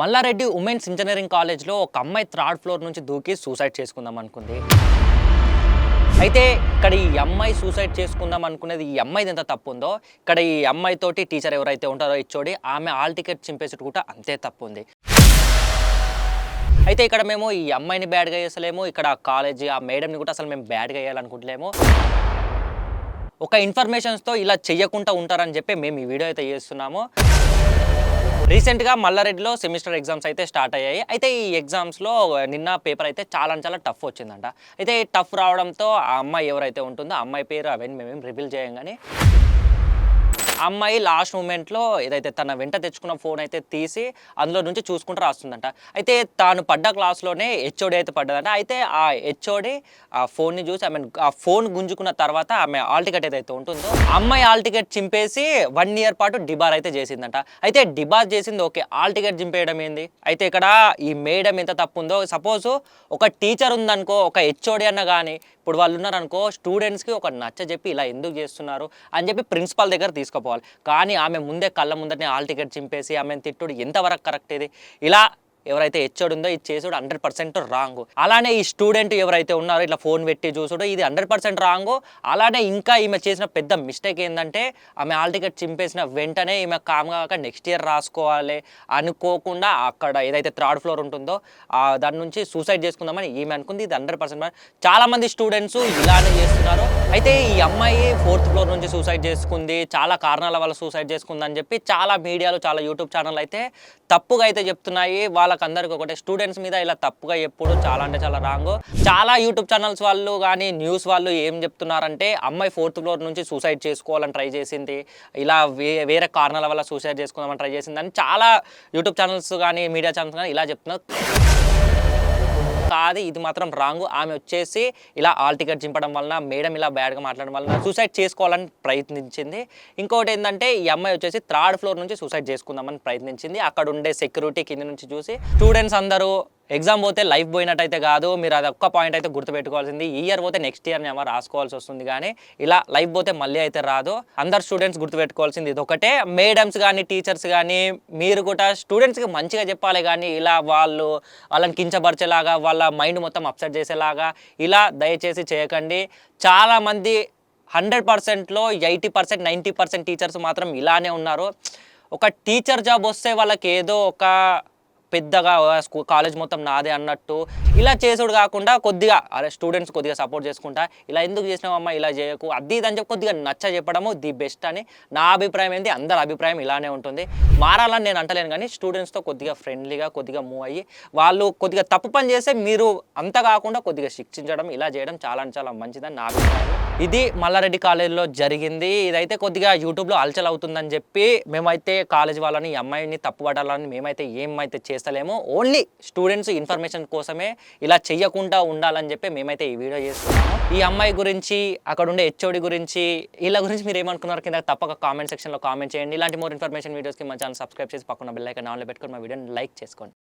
Mallareddy women's engineering కాలేజ్లో ఒక అమ్మాయి థర్డ్ ఫ్లోర్ నుంచి దూకి సూసైడ్ చేసుకుందాం అనుకుంది. అయితే ఇక్కడ ఈ అమ్మాయి సూసైడ్ చేసుకుందాం అనుకునేది ఈ అమ్మాయిది ఎంత తప్పు ఉందో ఇక్కడ ఈ అమ్మాయితోటి టీచర్ ఎవరైతే ఉంటారో ఇచ్చోడి ఆమె ఆల్ టికెట్ చింపేసి కూడా అంతే తప్పు ఉంది అయితే ఇక్కడ మేము ఈ అమ్మాయిని బ్యాడ్గా చేస్తలేము ఇక్కడ కాలేజీ ఆ మేడంని కూడా అసలు మేము బ్యాడ్గా వేయాలనుకుంటలేము. ఒక ఇన్ఫర్మేషన్స్తో ఇలా చేయకుండా ఉంటారని చెప్పి మేము ఈ వీడియో అయితే చేస్తున్నాము. రీసెంట్గా మల్లారెడ్డిలో సెమిస్టర్ ఎగ్జామ్స్ అయితే స్టార్ట్ అయ్యాయి. అయితే ఈ ఎగ్జామ్స్లో నిన్న పేపర్ అయితే చాలా చాలా టఫ్ వచ్చిందంట. అయితే టఫ్ రావడంతో ఆ అమ్మాయి ఎవరైతే ఉంటుందో ఆ అమ్మాయి పేరు అవన్నీ మేమేం రివీల్ చేయం కానీ అమ్మాయి లాస్ట్ మూమెంట్లో ఏదైతే తన వెంట తెచ్చుకున్న ఫోన్ అయితే తీసి అందులో నుంచి చూసుకుంటూ రాస్తుందంట. అయితే తాను పడ్డ క్లాస్లోనే హెచ్ఓడి అయితే పడ్డదంట. అయితే ఆ హెచ్ఓడి ఆ ఫోన్ని చూసి ఆమె ఆ ఫోన్ గుంజుకున్న తర్వాత ఆమె ఆల్ టికెట్ ఏదైతే ఉంటుందో అమ్మాయి ఆల్ టికెట్ చింపేసి వన్ ఇయర్ పాటు డిబార్ అయితే చేసిందంట. అయితే డిబార్ చేసింది ఓకే ఆల్ టికెట్ చింపేయడం ఏంది? అయితే ఇక్కడ ఈ మేడం ఎంత తప్పు ఉందో సపోజ్ ఒక టీచర్ ఉందనుకో ఒక హెచ్ఓడి అన్న కానీ ఇప్పుడు వాళ్ళు ఉన్నారనుకో స్టూడెంట్స్కి ఒక నచ్చ చెప్పి ఇలా ఎందుకు చేస్తున్నారు అని చెప్పి ప్రిన్సిపాల్ దగ్గర తీసుకుపోవాలి. కానీ ఆమె ముందే కళ్ళ ముందరనే ఆల్ టికెట్ చింపేసి ఆమెను తిట్టుడు ఎంతవరకు కరెక్ట్ ఇది? ఇలా ఎవరైతే హెచ్ఓడి ఉందో ఇది చేసుడు హండ్రెడ్ పర్సెంట్ రాంగ్. అలానే ఈ స్టూడెంట్ ఎవరైతే ఉన్నారో ఇట్లా ఫోన్ పెట్టి చూసుడు ఇది హండ్రెడ్ పర్సెంట్ రాంగ్. అలానే ఇంకా ఈమె చేసిన పెద్ద మిస్టేక్ ఏంటంటే ఆమె ఆల్ టికెట్ చింపేసిన వెంటనే ఈమె కామ్గా కాక నెక్స్ట్ ఇయర్ రాసుకోవాలి అనుకోకుండా అక్కడ ఏదైతే థర్డ్ ఫ్లోర్ ఉంటుందో దాని నుంచి సూసైడ్ చేసుకుందామని ఈమె అనుకుంది ఇది హండ్రెడ్ పర్సెంట్. చాలామంది స్టూడెంట్స్ ఇలానే చేస్తున్నారు. అయితే ఈ అమ్మాయి ఫోర్త్ ఫ్లోర్ నుంచి సూసైడ్ చేసుకుంది చాలా కారణాల వల్ల సూసైడ్ చేసుకుంది అని చెప్పి చాలా మీడియాలో చాలా యూట్యూబ్ ఛానల్ అయితే తప్పుగా అయితే చెప్తున్నాయి. వాళ్ళకందరికి ఒకటే స్టూడెంట్స్ మీద ఇలా తప్పుగా ఎప్పుడు చాలా అంటే చాలా రాంగ్. చాలా యూట్యూబ్ ఛానల్స్ వాళ్ళు కానీ న్యూస్ వాళ్ళు ఏం చెప్తున్నారంటే అమ్మాయి ఫోర్త్ ఫ్లోర్ నుంచి సూసైడ్ చేసుకోవాలని ట్రై చేసింది. ఇలా వే వేరే కారణాల వల్ల సూసైడ్ చేసుకుందామని ట్రై చేసింది అని చాలా యూట్యూబ్ ఛానల్స్ కానీ మీడియా ఛానల్స్ కానీ ఇలా చెప్తున్నారు. కాదు ఇది మాత్రం రాంగ్. ఆమె వచ్చేసి ఇలా ఆల్ టికెట్ చింపడం వలన మేడం ఇలా బ్యాడ్గా మాట్లాడడం వలన సూసైడ్ చేసుకోవాలని ప్రయత్నించింది. ఇంకోటి ఏంటంటే ఈ అమ్మాయి వచ్చేసి థర్డ్ ఫ్లోర్ నుంచి సూసైడ్ చేసుకుందామని ప్రయత్నించింది. అక్కడ ఉండే సెక్యూరిటీ కింద నుంచి చూసి స్టూడెంట్స్ అందరూ ఎగ్జామ్ పోతే లైఫ్ పోయినట్టయితే కాదు మీరు అది ఒక్క పాయింట్ అయితే గుర్తుపెట్టుకోవాల్సింది. ఈ ఇయర్ పోతే నెక్స్ట్ ఇయర్ ఏమో రాసుకోవాల్సి వస్తుంది కానీ ఇలా లైఫ్ పోతే మళ్ళీ అయితే రాదు. అందరు స్టూడెంట్స్ గుర్తుపెట్టుకోవాల్సింది ఇది ఒకటే మేడమ్స్ కానీ టీచర్స్ కానీ మీరు కూడా స్టూడెంట్స్కి మంచిగా చెప్పాలి కానీ ఇలా వాళ్ళు వాళ్ళని కించపరిచేలాగా వాళ్ళ మైండ్ మొత్తం అప్సెట్ చేసేలాగా ఇలా దయచేసి చేయకండి. చాలామంది హండ్రెడ్ పర్సెంట్లో eighty percent ninety percent teachers మాత్రం ఇలానే ఉన్నారు. ఒక టీచర్ జాబ్ వస్తే వాళ్ళకి ఏదో ఒక పెద్దగా స్కూల్ కాలేజ్ మొత్తం నాదే అన్నట్టు ఇలా చేసుడు కాకుండా కొద్దిగా అరే స్టూడెంట్స్ కొద్దిగా సపోర్ట్ చేసుకుంటా ఇలా ఎందుకు చేసినావమ్మా ఇలా చేయకు అది ఇది అని చెప్పి కొద్దిగా నచ్చ చెప్పడము ది బెస్ట్ అని నా అభిప్రాయం ఏంది అందరి అభిప్రాయం ఇలానే ఉంటుంది. మారాలని నేను అంటలేను కానీ స్టూడెంట్స్తో కొద్దిగా ఫ్రెండ్లీగా కొద్దిగా మూవ్ అయ్యి వాళ్ళు కొద్దిగా తప్పు పని చేస్తే మీరు అంత కాకుండా కొద్దిగా శిక్షించడం ఇలా చేయడం చాలా చాలా మంచిదని నా అభిప్రాయం. ఇది మల్లారెడ్డి కాలేజీలో జరిగింది ఇదైతే కొద్దిగా యూట్యూబ్లో అలచల్ అవుతుందని చెప్పి మేమైతే కాలేజ్ వాళ్ళని ఈ అమ్మాయిని తప్పుపడాలని మేమైతే ఏమైతే చేస్తలేమో ఓన్లీ స్టూడెంట్స్ ఇన్ఫర్మేషన్ కోసమే ఇలా చెయ్యకుండా ఉండాలని చెప్పి మేమైతే ఈ వీడియో చేస్తున్నాము. ఈ అమ్మాయి గురించి అక్కడ ఉండే హెచ్ఓడి గురించి వీళ్ళ గురించి మీరు ఏమనుకున్నారు కింద తప్పక కామెంట్ సెక్షన్లో కామెంట్ చేయండి. ఇలాంటి మోర్ ఇన్ఫర్మేషన్ వీడియోస్కి మా ఛానల్ సబ్స్క్రైబ్ చేసి పక్కన బెల్ ఐకాన్ ఆన్లో పెట్టుకొని మా వీడియోని లైక్ చేసుకోండి.